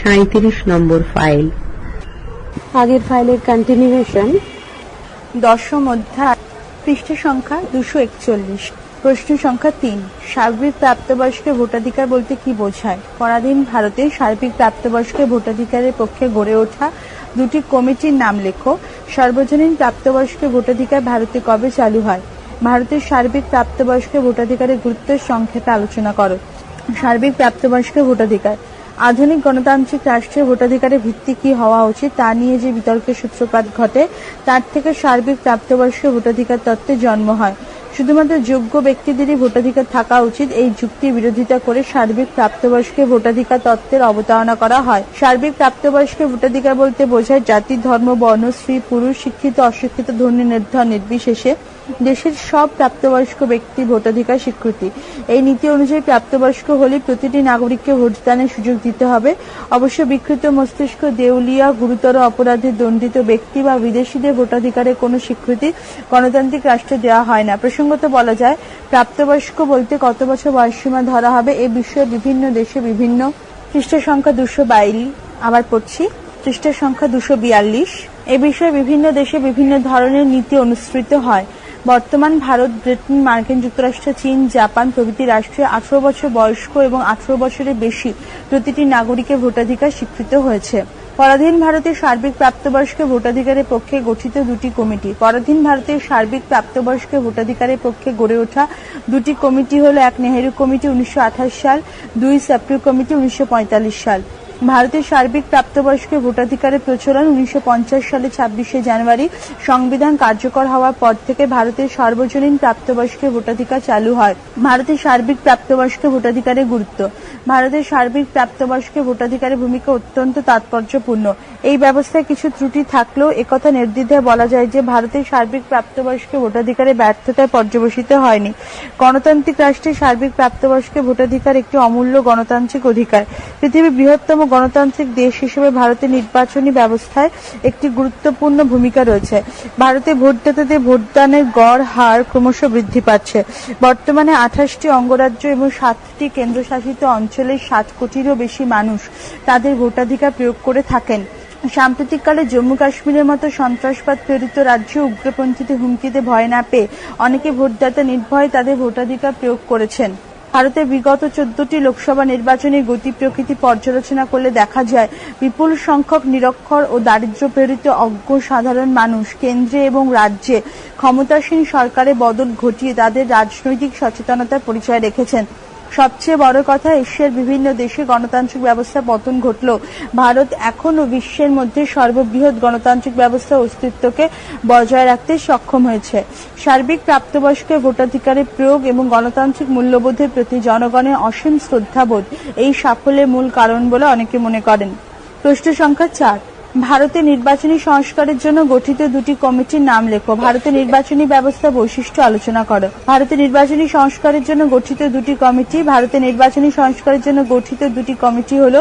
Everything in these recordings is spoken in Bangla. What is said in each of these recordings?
সাঁইত্রিশ নম্বর ফাইল। আগের ফাইলের কন্টিনিউয়েশন দশম অধ্যায়, পৃষ্ঠ সংখ্যা দুশো একচল্লিশ, প্রশ্ন সংখ্যা তিন, সার্বিক প্রাপ্তবয়স্কের ভোটাধিকার বলতে কি বোঝায়? পরাধীন ভারতে সার্বিক প্রাপ্তবয়স্কের ভোটাধিকারের পক্ষে গড়ে ওঠা দুটি কমিটির নাম লেখো। সর্বজনীন প্রাপ্তবয়স্কের ভোটাধিকার ভারতে কবে চালু হয়? ভারতের সার্বিক প্রাপ্তবয়স্কের ভোটাধিকারের গুরুত্বের সংক্ষেপে আলোচনা করো। সার্বিক প্রাপ্তবয়স্কের ভোটাধিকার। আধুনিক গণতান্ত্রিক রাষ্ট্রের ভোটাধিকারের ভিত্তি কি হওয়া উচিত তা নিয়ে যে বিতর্কের সূত্রপাত ঘটে, তার থেকে সার্বিক প্রাপ্তবয়স্কের ভোটাধিকার তত্ত্বে জন্ম হয়। শুধুমাত্র যোগ্য ব্যক্তিদেরই ভোটাধিকার থাকা উচিত, এই যুক্তির বিরোধিতা করে সার্বিক প্রাপ্তবয়স্কের ভোটাধিকার তত্ত্বের অবতারণা করা হয়। সার্বিক প্রাপ্তবয়স্কের ভোটাধিকার বলতে বোঝায় জাতি, ধর্ম, বর্ণ, স্ত্রী, পুরুষ, শিক্ষিত, অশিক্ষিত ধনী নির্ধন নির্বিশেষে দেশের সব প্রাপ্তবয়স্ক ব্যক্তি ভোটাধিকার স্বীকৃতি। এই নীতি অনুযায়ী প্রাপ্তবয়স্ক হলে প্রতিটি নাগরিককে ভোটদানের সুযোগ দিতে হবে। অবশ্য বিকৃত মস্তিষ্ক, দেউলিয়া, গুরুতর অপরাধে দণ্ডিত ব্যক্তি বা বিদেশিদের ভোটাধিকারের কোনো স্বীকৃতি গণতান্ত্রিক রাষ্ট্রে দেওয়া হয় না। প্রসঙ্গত বলা যায়, প্রাপ্তবয়স্ক বলতে কত বছর বয়সসীমা ধরা হবে এ বিষয়ে বিভিন্ন দেশে বিভিন্ন পৃষ্ঠ সংখ্যা দুশো বাইল আবার পড়ছি, পৃষ্ঠের সংখ্যা দুশো বিয়াল্লিশ। এ বিষয়ে বিভিন্ন দেশে বিভিন্ন ধরনের নীতি অনুসৃত হয়। বর্তমান ভারত, ব্রিটেন, মার্কিন, যুক্তরাষ্ট্র, চীন, জাপান প্রভৃতি রাষ্ট্রে আঠারো বছর বয়স্ক এবং আঠারো বছরের বেশি প্রতিটি নাগরিকের ভোটাধিকার স্বীকৃত হয়েছে। পরাধীন ভারতের সার্বিক প্রাপ্তবয়স্ক ভোটাধিকারের পক্ষে গঠিত দুটি কমিটি। পরাধীন ভারতের সার্বিক প্রাপ্তবয়স্ক ভোটাধিকারের পক্ষে গড়ে ওঠা দুটি কমিটি হল এক নেহেরু কমিটি উনিশশো আঠাশ সাল, দুই সেপ্রিল কমিটি উনিশশো পঁয়তাল্লিশ সাল। ভারতের সার্বিক প্রাপ্তবয়স্ক ভোটাধিকারের প্রচলন উনিশশো পঞ্চাশ সালে ছাব্বিশে জানুয়ারি। সংবিধান কার্যকর হওয়ার পর থেকে ভারতের সর্বজনীন প্রাপ্তবয়স্ক ভোটাধিকার চালু হয়। ভারতের সার্বিক প্রাপ্তবয়স্ক ভোটাধিকারের গুরুত্ব। ভারতের সার্বিক প্রাপ্তবয়স্ক ভোটাধিকারের ভূমিকা অত্যন্ত তাৎপর্যপূর্ণ। এই ব্যবস্থায় কিছু ত্রুটি থাকলেও একথা নির্দ্বিধায় বলা যায় যে ভারতের সার্বিক প্রাপ্তবয়স্ক ভোটাধিকারের ব্যর্থতায় পর্যবসিত হয়নি। গণতান্ত্রিক রাষ্ট্রের সার্বিক প্রাপ্তবয়স্ক ভোটাধিকার একটি অমূল্য গণতান্ত্রিক অধিকার। পৃথিবীর বৃহত্তম গণতান্ত্রিক দেশ হিসেবে ভারতের নির্বাচনী ব্যবস্থায় একটি গুরুত্বপূর্ণ ভূমিকা রয়েছে। ভারতে ভোটদাতাদের ভোটদানের গড় হার ক্রমশ বৃদ্ধি পাচ্ছে। বর্তমানে আঠাশটি অঙ্গরাজ্য এবং সাতটি কেন্দ্রশাসিত অঞ্চলের সাত কোটিরও বেশি মানুষ তাদের ভোটাধিকার প্রয়োগ করে থাকেন। সাম্প্রতিককালে জম্মু কাশ্মীরের মতো সন্ত্রাসবাদ প্রেরিত রাজ্যে উগ্রপন্থীদের হুমকিতে ভয় না পেয়ে অনেকে ভোটদাতা নির্ভয়ে তাদের ভোটাধিকার প্রয়োগ করেছেন। ভারতের বিগত চোদ্দটি লোকসভা নির্বাচনের গতি প্রকৃতি পর্যালোচনা করলে দেখা যায়, বিপুল সংখ্যক নিরক্ষর ও দারিদ্র প্রেরিত অজ্ঞ সাধারণ মানুষ কেন্দ্রে এবং রাজ্যে ক্ষমতাসীন সরকারে বদল ঘটিয়ে তাদের রাজনৈতিক সচেতনতার পরিচয় রেখেছেন। সবচেয়ে বড় কথা, এশিয়ার বিভিন্ন দেশে গণতান্ত্রিক ব্যবস্থা পতন ঘটল। ভারত এখনও বিশ্বের মধ্যে সর্ববৃহৎ গণতান্ত্রিক ব্যবস্থার অস্তিত্বকে বজায় রাখতে সক্ষম হয়েছে। সার্বিক প্রাপ্তবয়স্কের ভোটাধিকারের প্রয়োগ এবং গণতান্ত্রিক মূল্যবোধের প্রতি জনগণের অসীম শ্রদ্ধাবোধ, এই সাফল্যের মূল কারণ বলে অনেকে মনে করেন। প্রশ্ন সংখ্যা চার। ভারতের নির্বাচনী সংস্কারের জন্য গঠিত দুটি কমিটির নাম লেখো। ভারতের নির্বাচনী ব্যবস্থা বৈশিষ্ট্য আলোচনা করো। ভারতের নির্বাচনী সংস্কারের জন্য গঠিত দুটি কমিটি, ভারতের নির্বাচনী সংস্কারের জন্য গঠিত দুটি কমিটি হল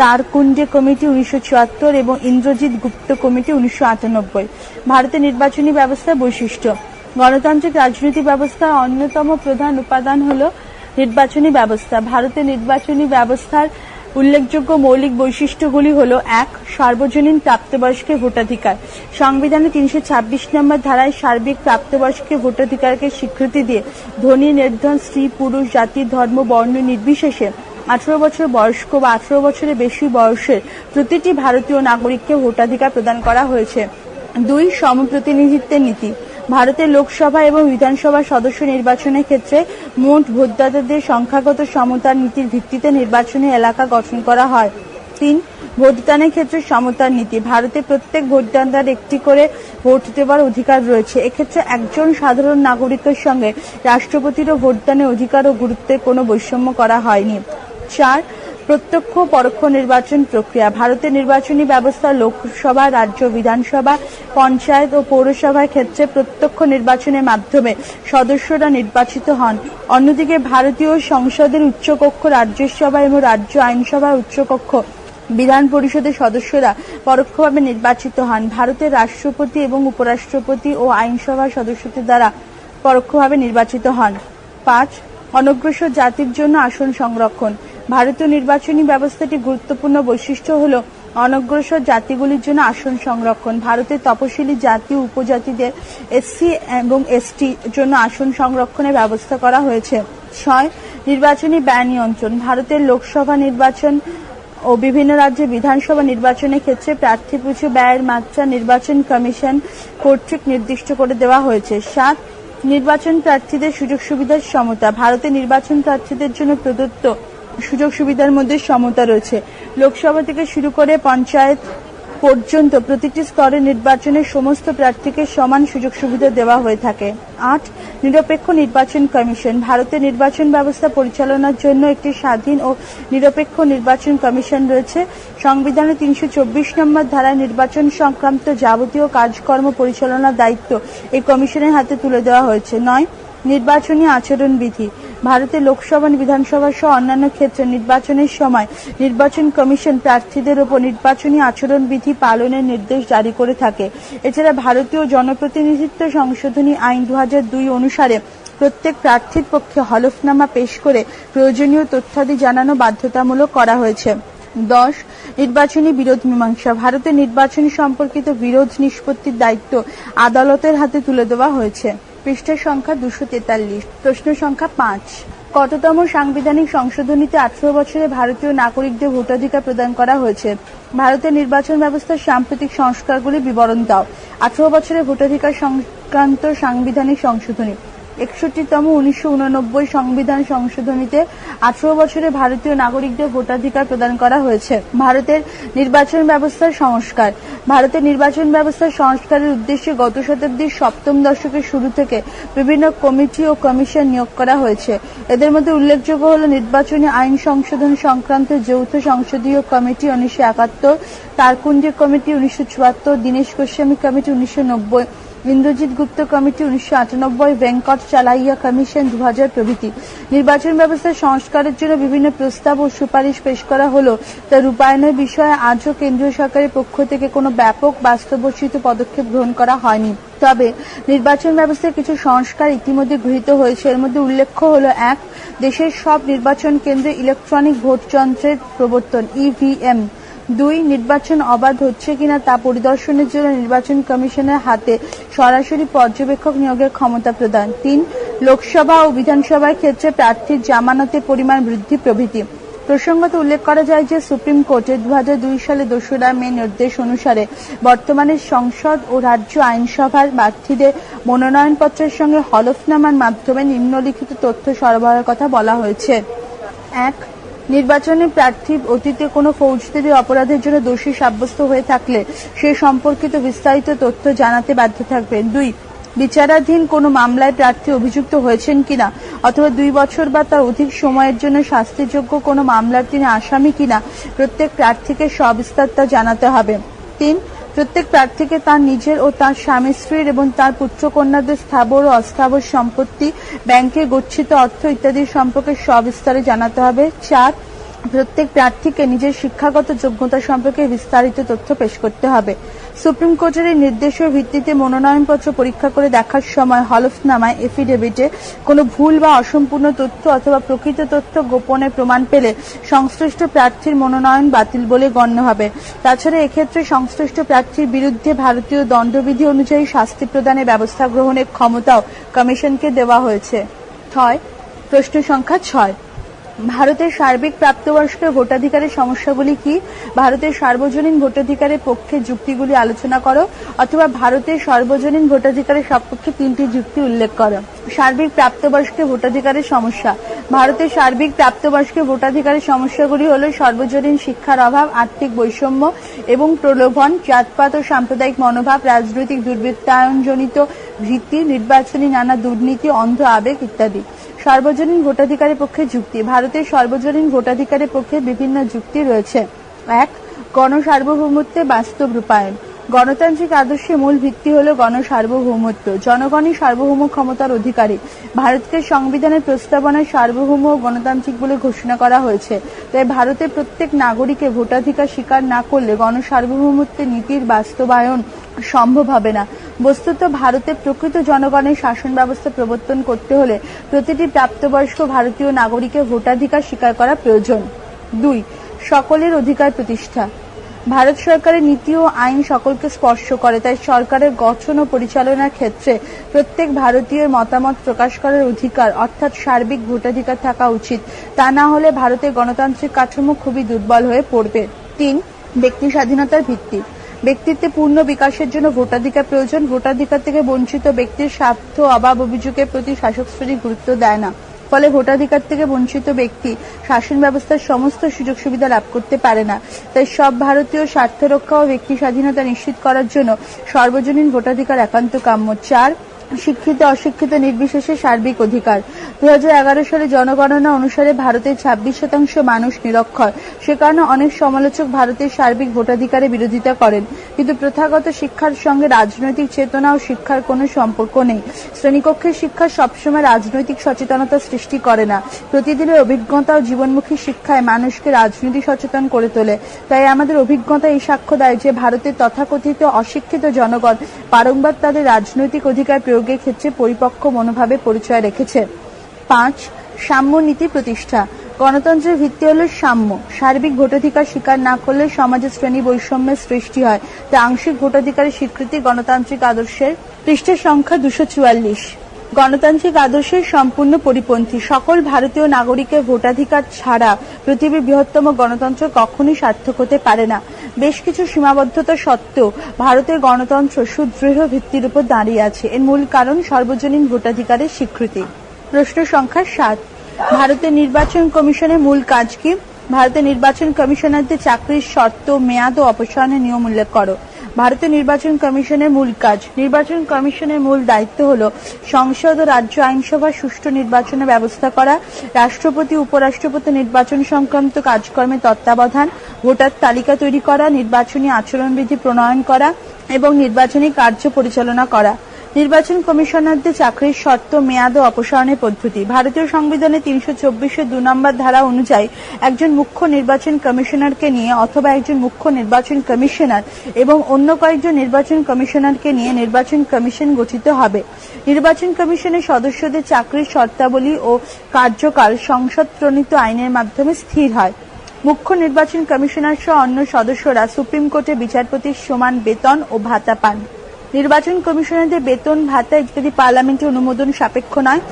তারকুণ্ডে কমিটি উনিশশো চুয়াত্তর এবং ইন্দ্রজিৎ গুপ্ত কমিটি উনিশশো আটানব্বই। ভারতের নির্বাচনী ব্যবস্থা বৈশিষ্ট্য। গণতান্ত্রিক রাজনীতি ব্যবস্থার অন্যতম প্রধান উপাদান হল নির্বাচনী ব্যবস্থা। ভারতের নির্বাচনী ব্যবস্থার উল্লেখযোগ্য মৌলিক বৈশিষ্ট্যগুলি হল, এক, সার্বজনীন প্রাপ্তবয়স্কের ভোটাধিকার। সংবিধানে তিনশো ছাব্বিশ নম্বর ধারায় সার্বিক প্রাপ্তবয়স্কের ভোটাধিকারকে স্বীকৃতি দিয়ে ধনী, নির্ধন, স্ত্রী, পুরুষ, জাতি, ধর্ম, বর্ণ নির্বিশেষে আঠারো বছর বয়স্ক বা আঠারো বছরের বেশি বয়সের প্রতিটি ভারতীয় নাগরিককে ভোটাধিকার প্রদান করা হয়েছে। দুই, সমপ্রতিনিধিত্বের নীতি। ভারতের লোকসভা এবং বিধানসভা সদস্য নির্বাচনের ক্ষেত্রে মোট ভোটদাতাদের সংখ্যাগত সমতার নীতির ভিত্তিতে নির্বাচনী এলাকা গঠন করা হয়। তিন, ভোটদানের ক্ষেত্রে সমতার নীতি। ভারতে প্রত্যেক ভোটদাতার একটি করে ভোট দেওয়ার অধিকার রয়েছে। এক্ষেত্রে একজন সাধারণ নাগরিকের সঙ্গে রাষ্ট্রপতিরও ভোটদানের অধিকার ও গুরুত্বের কোনো বৈষম্য করা হয়নি। চার প্রত্যক্ষ পরোক্ষ নির্বাচন প্রক্রিয়া। ভারতের নির্বাচনী ব্যবস্থা, লোকসভা, রাজ্য বিধানসভা, পঞ্চায়েত ও পৌরসভার ক্ষেত্রে প্রত্যক্ষ নির্বাচনের মাধ্যমে সদস্যরা নির্বাচিত হন। অন্যদিকে ভারতীয় সংসদের উচ্চকক্ষ রাজ্যসভা এবং রাজ্য আইনসভার উচ্চকক্ষ বিধান পরিষদের সদস্যরা পরোক্ষভাবে নির্বাচিত হন। ভারতের রাষ্ট্রপতি এবং উপরাষ্ট্রপতি ও আইনসভার সদস্যদের দ্বারা পরোক্ষভাবে নির্বাচিত হন। পাঁচ, অনগ্রসর জাতির জন্য আসন সংরক্ষণ। ভারতীয় নির্বাচনী ব্যবস্থাটি গুরুত্বপূর্ণ বৈশিষ্ট্য হল অনগ্রসর জাতিগুলির জন্য আসন সংরক্ষণ। ভারতের তপশিলি জাতি, উপজাতিদের এসসি এবং এসটি জন্য আসন সংরক্ষণের ব্যবস্থা করা হয়েছে। ছয়, নির্বাচনী ব্যয় নিয়ন্ত্রণ। ভারতের লোকসভা নির্বাচন ও বিভিন্ন রাজ্যে বিধানসভা নির্বাচনের ক্ষেত্রে প্রার্থী পিছু ব্যয়ের মাত্রা নির্বাচন কমিশন কর্তৃক নির্দিষ্ট করে দেওয়া হয়েছে। সাত, নির্বাচন প্রার্থীদের সুযোগ সুবিধার সমতা। ভারতে নির্বাচন প্রার্থীদের জন্য প্রদত্ত সুযোগ সুবিধার মধ্যে সমতা রয়েছে। লোকসভা থেকে শুরু করে পঞ্চায়েত পর্যন্ত প্রতিটি স্তরে নির্বাচনের সমস্ত প্রার্থীকে সমান সুযোগ সুবিধা দেওয়া হয়ে থাকে। আট, নিরপেক্ষ নির্বাচন কমিশন। ভারতের নির্বাচন ব্যবস্থা পরিচালনার জন্য একটি স্বাধীন ও নিরপেক্ষ নির্বাচন কমিশন রয়েছে। সংবিধানের তিনশো চব্বিশ নম্বর ধারায় নির্বাচন সংক্রান্ত যাবতীয় কাজকর্ম পরিচালনার দায়িত্ব এই কমিশনের হাতে তুলে দেওয়া হয়েছে। নয়, নির্বাচনী আচরণ বিধি ভারতের লোকসভা, বিধানসভা সহ অন্যান্য ক্ষেত্রে নির্বাচনের সময় নির্বাচন কমিশন প্রার্থীদের ওপর নির্বাচনী আচরণ বিধি পালনের নির্দেশ জারি করে থাকে। এছাড়া ভারতীয় জনপ্রতিনিধিত্ব সংশোধনী আইন দু অনুসারে প্রত্যেক প্রার্থীর পক্ষে হলফনামা পেশ করে প্রয়োজনীয় তথ্যাদি জানানো বাধ্যতামূলক করা হয়েছে। দশ, নির্বাচনী বিরোধ মীমাংসা। ভারতের নির্বাচনী সম্পর্কিত বিরোধ নিষ্পত্তির দায়িত্ব আদালতের হাতে তুলে দেওয়া হয়েছে। পৃষ্ঠা সংখ্যা দুশো তেতাল্লিশ, প্রশ্ন সংখ্যা পাঁচ। কততম সাংবিধানিক সংশোধনীতে আঠারো বছরে ভারতীয় নাগরিকদের ভোটাধিকার প্রদান করা হয়েছে? ভারতের নির্বাচন ব্যবস্থার সাম্প্রতিক সংস্কারগুলি বিবরণ দাও। আঠারো বছরে ভোটাধিকার সংক্রান্ত সাংবিধানিক সংশোধনী। একষট্টিতম, উনিশশো উননব্বই সংবিধান সংশোধনীতে আঠারো বছরে ভারতীয় নাগরিকদের ভোটাধিকার প্রদান করা হয়েছে। ভারতের নির্বাচন ব্যবস্থার সংস্কার। ভারতের নির্বাচন ব্যবস্থার সংস্কারের উদ্দেশ্যে গত শতাব্দীর সপ্তম দশকের শুরু থেকে বিভিন্ন কমিটি ও কমিশন নিয়োগ করা হয়েছে। এদের মধ্যে উল্লেখযোগ্য হল নির্বাচনী আইন সংশোধন সংক্রান্ত যৌথ সংসদীয় কমিটি উনিশশো একাত্তর তারকুণ্ডী কমিটি উনিশশো চুয়াত্তর, দীনেশ গোস্বামী কমিটি উনিশশো নব্বই ইন্দ্রজিৎ গুপ্ত কমিটি উনিশশো আটানব্বই ভেঙ্কট চালাইয়া কমিশন দু প্রভৃতি। নির্বাচন ব্যবস্থার সংস্কারের জন্য বিভিন্ন প্রস্তাব ও সুপারিশ পেশ করা হলো। তা রূপায়ণের বিষয়ে আজও কেন্দ্রীয় সরকারের পক্ষ থেকে কোনো ব্যাপক বাস্তবসিত পদক্ষেপ গ্রহণ করা হয়নি। তবে নির্বাচন ব্যবস্থায় কিছু সংস্কার ইতিমধ্যে গৃহীত হয়েছে। এর মধ্যে উল্লেখ্য হলো, এক, দেশের সব নির্বাচন কেন্দ্রে ইলেকট্রনিক ভোট যন্ত্রের প্রবর্তন, ইভিএম। দুই, নির্বাচন অবাধ হচ্ছে কিনা তা পরিদর্শনের জন্য নির্বাচন কমিশনের হাতে সরাসরি পর্যবেক্ষক নিয়োগের ক্ষমতা প্রদান। তিন, লোকসভা ও বিধানসভার ক্ষেত্রে প্রার্থীর জামানতের পরিমাণ বৃদ্ধি প্রভৃতি। প্রসঙ্গত উল্লেখ করা যায় যে সুপ্রিম কোর্টের দু সালে দোসরা মে নির্দেশ অনুসারে বর্তমানে সংসদ ও রাজ্য আইনসভার প্রার্থীদের মনোনয়নপত্রের সঙ্গে হলফনামার মাধ্যমে নিম্নলিখিত তথ্য সরবরাহের কথা বলা হয়েছে। এক নির্বাচনে প্রার্থী অতীতে কোনো ফৌজদারি অপরাধের জন্য দোষী সাব্যস্ত হয়ে থাকলে সে সম্পর্কিত বিস্তারিত তথ্য জানাতে বাধ্য থাকবেন। দুই, বিচারাধীন কোনো মামলায় প্রার্থী অভিযুক্ত হয়েছেন কিনা অথবা দুই বছর বা তার অধিক সময়ের জন্য শাস্তিযোগ্য কোনো মামলার তিনি আসামি কিনা প্রত্যেক প্রার্থীকে সবিস্তার তা জানাতে হবে। তিন প্রত্যেক প্রার্থীকে তার নিজের ও তার স্বামী স্ত্রীর এবং তার পুত্র কন্যাদের স্থাবর ও অস্থাবর সম্পত্তি, ব্যাংকে গচ্ছিত অর্থ ইত্যাদি সম্পর্কে সবিস্তারে জানাতে হবে। চার, প্রত্যেক প্রার্থীকে নিজের শিক্ষাগত যোগ্যতা সম্পর্কে বিস্তারিত তথ্য পেশ করতে হবে। সুপ্রিম কোর্টের এই নির্দেশের ভিত্তিতে মনোনয়নপত্র পরীক্ষা করে দেখার সময় হলফনামায় এফিডেভিটে কোনো ভুল বা অসম্পূর্ণ তথ্য অথবা প্রকৃত তথ্য গোপনে প্রমাণ পেলে সংশ্লিষ্ট প্রার্থীর মনোনয়ন বাতিল বলে গণ্য হবে। তাছাড়া এক্ষেত্রে সংশ্লিষ্ট প্রার্থীর বিরুদ্ধে ভারতীয় দণ্ডবিধি অনুযায়ী শাস্তি প্রদানের ব্যবস্থা গ্রহণের ক্ষমতাও কমিশনকে দেওয়া হয়েছে। ছয়, প্রশ্ন সংখ্যা ছয়। ভারতের সার্বিক প্রাপ্তবয়স্ক ভোটাধিকারের সমস্যাগুলি কি? ভারতের সার্বজনীন ভোটাধিকারের পক্ষে যুক্তিগুলি আলোচনা করো, অথবা ভারতের সর্বজনীন ভোটাধিকারের সপক্ষে তিনটি যুক্তি উল্লেখ করো। সার্বিক প্রাপ্তবয়স্কের ভোটাধিকারের সমস্যা। ভারতের সার্বিক প্রাপ্তবয়স্কের ভোটাধিকারের সমস্যাগুলি হল সর্বজনীন শিক্ষার অভাব, আর্থিক বৈষম্য এবং প্রলোভন, জাতপাত ও সাম্প্রদায়িক মনোভাব, রাজনৈতিক দুর্বৃত্তায়নজনিত ভীতি, নির্বাচনী নানা দুর্নীতি, অন্ধ আবেগ ইত্যাদি। সর্বজনীন ভোটাধিকারের পক্ষে যুক্তি। ভারতের সর্বজনীন ভোটাধিকারের পক্ষে বিভিন্ন যুক্তি রয়েছে। এক, গণসার্বভৌমত্বে বাস্তব রূপায়ণ। গণতান্ত্রিক আদর্শের মূল ভিত্তি হল গণসার্বভৌমত্ব। জনগণই সার্বভৌম ক্ষমতার অধিকারী। ভারতকে সংবিধানের প্রস্তাবনায় সার্বভৌম ও গণতান্ত্রিক বলে ঘোষণা করা হয়েছে। তাই ভারতের প্রত্যেক নাগরিকের ভোটাধিকার স্বীকার না করলে গণসার্বভৌমত্বের নীতির বাস্তবায়ন সম্ভব হবে না। বস্তুত ভারতের প্রকৃত জনগণের শাসন ব্যবস্থা প্রবর্তন করতে হলে প্রতিটি প্রাপ্তবয়স্ক ভারতীয় নাগরিকের ভোটাধিকার স্বীকার করা প্রয়োজন। দুই, সকলের অধিকার প্রতিষ্ঠা। ভারত সরকারের নীতি ও আইন সকলকে স্পর্শ করে, তাই সরকারের গঠন ও পরিচালনার ক্ষেত্রে প্রত্যেক ভারতীয়ের মতামত প্রকাশ করার অধিকার, অর্থাৎ সার্বিক ভোটাধিকার থাকা উচিত। তা না হলে ভারতের গণতান্ত্রিক কাঠামো খুবই দুর্বল হয়ে পড়বে। তিন, ব্যক্তি স্বাধীনতার ভিত্তি। ব্যক্তিত্বে পূর্ণ বিকাশের জন্য ভোটাধিকার প্রয়োজন। ভোটাধিকার থেকে বঞ্চিত ব্যক্তির স্বার্থ অভাব অভিযোগের প্রতি শাসক শ্রেণি গুরুত্ব দেয় না। ফলে ভোটাধিকার থেকে বঞ্চিত ব্যক্তি শাসন ব্যবস্থার সমস্ত সুযোগ সুবিধা লাভ করতে পারে না। তাই সব ভারতীয় স্বার্থ রক্ষা ও ব্যক্তি স্বাধীনতা নিশ্চিত করার জন্য সর্বজনীন ভোটাধিকার একান্ত কাম্য। চার শিক্ষিত, অশিক্ষিত, নির্বিশেষে সার্বিক অধিকার। দু সালে জনগণনা অনুসারে ভারতের ছাব্বিশ শতাংশ মানুষ নিরক্ষর। সে কারণে অনেক সমালোচক ভারতের সার্বিক ভোটাধিকারে বিরোধিতা করেন। কিন্তু প্রথাগত শিক্ষার সঙ্গে রাজনৈতিক চেতনা ও শিক্ষার কোনো সম্পর্ক নেই। শ্রেণীকক্ষের শিক্ষা সবসময় রাজনৈতিক সচেতনতা সৃষ্টি করে না। প্রতিদিনের অভিজ্ঞতা ও জীবনমুখী শিক্ষায় মানুষকে রাজনীতি সচেতন করে তোলে। তাই আমাদের অভিজ্ঞতা এই সাক্ষ্য দেয় যে ভারতের তথাকথিত অশিক্ষিত জনগণ বারংবার তাদের রাজনৈতিক অধিকার প্রয়োগের ক্ষেত্রে পরিপক্ক মনোভাবে পরিচয় রেখেছে। পাঁচ, সাম্য নীতি প্রতিষ্ঠা। গণতন্ত্রের ভিত্তি হল সাম্য। সার্বিক ভোটাধিকার স্বীকার না করলে সমাজে শ্রেণি বৈষম্যের সৃষ্টি হয়। তা আংশিক ভোটাধিকারের স্বীকৃতি গণতান্ত্রিক আদর্শের পৃষ্ঠের সংখ্যা দুশো চুয়াল্লিশ। গণতান্ত্রিক আদর্শের সম্পূর্ণ পরিপন্থী। সকল ভারতীয় নাগরিকের ভোটাধিকার ছাড়া পৃথিবীর বৃহত্তম গণতন্ত্র কখনোই সার্থক হতে পারে না। বেশ কিছু সীমাবদ্ধতা সত্ত্বেও ভারতের গণতন্ত্র সুদৃঢ় ভিত্তির উপর দাঁড়িয়ে আছে। এর মূল কারণ সর্বজনীন ভোটাধিকারের স্বীকৃতি। প্রশ্ন সংখ্যা সাত। ভারতের নির্বাচন কমিশনের মূল কাজ কি? ভারতের নির্বাচন কমিশনারদের চাকরির শর্ত, মেয়াদ ও অপসারণের নিয়ম উল্লেখ করো। ভারতের নির্বাচন কমিশনের মূল কাজ। নির্বাচন কমিশনের মূল দায়িত্ব হল সংসদ ও রাজ্য আইনসভা সুষ্ঠু নির্বাচনের ব্যবস্থা করা, রাষ্ট্রপতি, উপরাষ্ট্রপতি নির্বাচন সংক্রান্ত কাজকর্মের তত্ত্বাবধান, ভোটার তালিকা তৈরি করা, নির্বাচনী আচরণবিধি প্রণয়ন করা এবং নির্বাচনী কার্য পরিচালনা করা। নির্বাচন কমিশনারদের চাকরির শর্ত, মেয়াদ ও অপসারণের পদ্ধতি। ভারতীয় সংবিধানে তিনশো চব্বিশের দু নম্বর ধারা অনুযায়ী একজন মুখ্য নির্বাচন কমিশনারকে নিয়ে অথবা একজন মুখ্য নির্বাচন কমিশনার এবং অন্য কয়েকজন নির্বাচন কমিশনারকে নিয়ে নির্বাচন কমিশন গঠিত হবে। নির্বাচন কমিশনের সদস্যদের চাকরির শর্তাবলী ও কার্যকাল সংসদ প্রণীত আইনের মাধ্যমে স্থির হয়। মুখ্য নির্বাচন কমিশনার সহ অন্য সদস্যরা সুপ্রিম কোর্টে বিচারপতির সমান বেতন ও ভাতা পান। নির্বাচন কমিশনারদের বেতন, ভাতা ইত্যাদি পার্লামেন্টের অনুমোদন সাপেক্ষ নয়,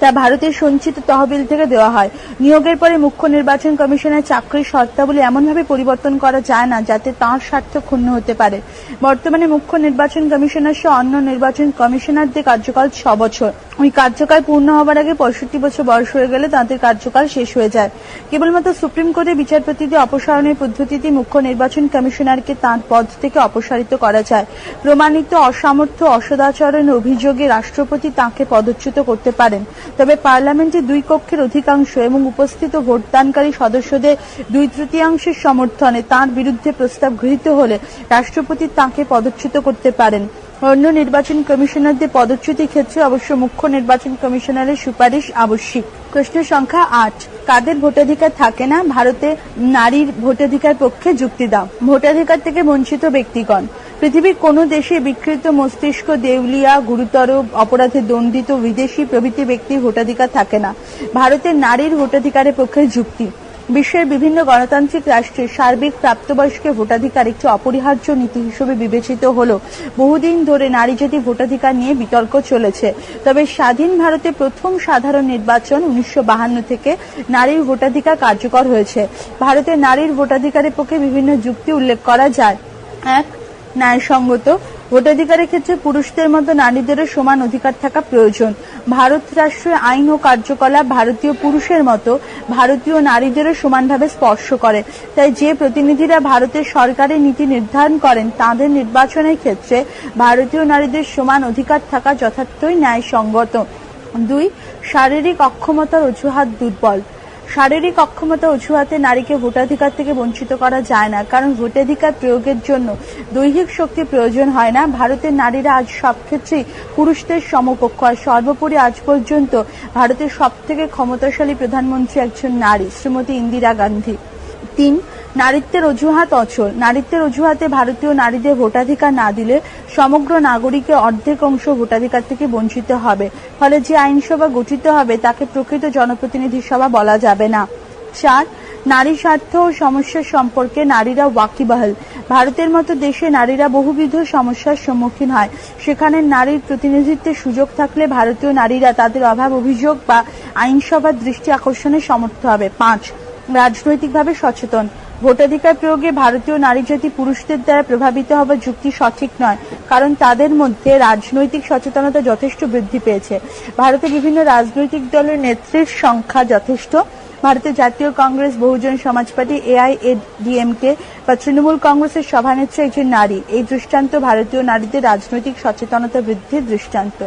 তা ভারতের সঞ্চিত তহবিল থেকে দেওয়া হয়। নিয়োগের পরে মুখ্য নির্বাচন কমিশনের চাকরির শর্তাবলী এমনভাবে পরিবর্তন করা যায় না, যাতে তাঁর স্বার্থ ক্ষুণ্ণ হতে পারে। বর্তমানে মুখ্য নির্বাচন কমিশনার সহ অন্য নির্বাচন কমিশনারদের কার্যকাল ছ বছর ওই কার্যকাল পূর্ণ হবার আগে পঁয়ষট্টি বছর বয়স হয়ে গেলে তাদের কার্যকাল শেষ হয়ে যায়। কেবলমাত্র সুপ্রিম কোর্টের বিচারপতিদের অপসারণের পদ্ধতিতে মুখ্য নির্বাচন কমিশনারকে তাঁর পদ থেকে অপসারিত করা যায়। প্রমাণিত অসামর্থ্য অসদাচরণের অভিযোগে রাষ্ট্রপতি তাঁকে পদচ্যুত করতে পারেন। তবে পার্লামেন্টে দুই কক্ষের অধিকাংশ এবং উপস্থিত ভোটদানকারী সদস্যদের দুই তৃতীয়াংশের সমর্থনে তাঁর বিরুদ্ধে প্রস্তাব গৃহীত হলে রাষ্ট্রপতি তাঁকে পদচ্যুত করতে পারেন। অন্য নির্বাচন কমিশনারদের পদচ্যুতির ক্ষেত্রে অবশ্য মুখ্য নির্বাচন কমিশনারের সুপারিশ আবশ্যিক। প্রশ্ন সংখ্যা আট, কাদের ভোটাধিকার থাকে না? ভারতে নারীর ভোটাধিকার পক্ষে যুক্তি দাও। ভোটাধিকার থেকে বঞ্চিত ব্যক্তিগণ। পৃথিবীর কোনো দেশে বিকৃত মস্তিষ্ক, দেউলিয়া, গুরুতর অপরাধে দণ্ডিত বিদেশি প্রভৃতি ব্যক্তির ভোটাধিকার থাকে না। ভারতের নারীর ভোটাধিকারের পক্ষে যুক্তি। বিশ্বের বিভিন্ন গণতান্ত্রিক রাষ্ট্রে সার্বিক প্রাপ্তবয়স্কের ভোটাধিকার একটি অপরিহার্য নীতি হিসেবে বিবেচিত হল। বহুদিন ধরে নারী জাতি ভোটাধিকার নিয়ে বিতর্ক চলেছে। তবে স্বাধীন ভারতে প্রথম সাধারণ নির্বাচন উনিশশো থেকে নারীর ভোটাধিকার কার্যকর হয়েছে। ভারতে নারীর ভোটাধিকারের পক্ষে বিভিন্ন যুক্তি উল্লেখ করা যায়। এক, ন্যায়সঙ্গত। ভোটাধিকারের ক্ষেত্রে পুরুষদের মতো নারীদেরও সমান অধিকার থাকা প্রয়োজন। ভারত রাষ্ট্রের আইন ও কার্যকলাপ ভারতীয় পুরুষের মতো ভারতীয় নারীদেরও সমানভাবে স্পর্শ করে। তাই যে প্রতিনিধিরা ভারতের সরকারের নীতি নির্ধারণ করেন, তাদের নির্বাচনের ক্ষেত্রে ভারতীয় নারীদের সমান অধিকার থাকা যথার্থই ন্যায়সঙ্গত। দুই, শারীরিক অক্ষমতার অজুহাত দুর্বল। শারীরিক অক্ষমতা অজুহাতে নারীকে ভোটাধিকার থেকে বঞ্চিত করা যায় না, কারণ ভোটাধিকার প্রয়োগের জন্য দৈহিক শক্তি প্রয়োজন হয় না। ভারতের নারীরা আজ সব ক্ষেত্রেই পুরুষদের সমকক্ষ, আর সর্বোপরি আজ পর্যন্ত ভারতের সব থেকে ক্ষমতাশালী প্রধানমন্ত্রী একজন নারী, শ্রীমতী ইন্দিরা গান্ধী। তিন, নারীত্বের অজুহাত অচল। নারীত্বের অজুহাতে ভারতীয় নারীদের ভোটাধিকার না দিলে সমগ্র নাগরিকের অর্ধেক অংশ ভোটাধিকার থেকে বঞ্চিত হবে। ফলে যে আইনসভা গঠিত হবে, তাকে প্রকৃত জনপ্রতিনিধি সভা বলা যাবে না। চার, নারী স্বার্থ ও সমস্যা সম্পর্কে নারীরা ওয়াকিবহাল। ভারতের মতো দেশে নারীরা বহুবিধ সমস্যার সম্মুখীন হয়। সেখানে নারীর প্রতিনিধিত্বের সুযোগ থাকলে ভারতীয় নারীরা তাদের অভাব, অভিযোগ বা আইনসভার দৃষ্টি আকর্ষণে সমর্থ হবে। পাঁচ রাজনৈতিকভাবে সচেতন। ভোটাধিকার প্রয়োগে ভারতীয় নারী জাতি পুরুষদের দ্বারা প্রভাবিত হওয়ার যুক্তি সঠিক নয়, কারণ তাদের মধ্যে রাজনৈতিক সচেতনতা যথেষ্ট বৃদ্ধি পেয়েছে। ভারতে বিভিন্ন রাজনৈতিক দলের নেত্রীর সংখ্যা যথেষ্ট। ভারতের জাতীয় কংগ্রেস, বহুজন সমাজ পার্টি এআইএডিএমকে বা তৃণমূল কংগ্রেসের সভানেত্রী একজন নারী। এই দৃষ্টান্ত ভারতীয় নারীদের রাজনৈতিক সচেতনতা বৃদ্ধির দৃষ্টান্ত।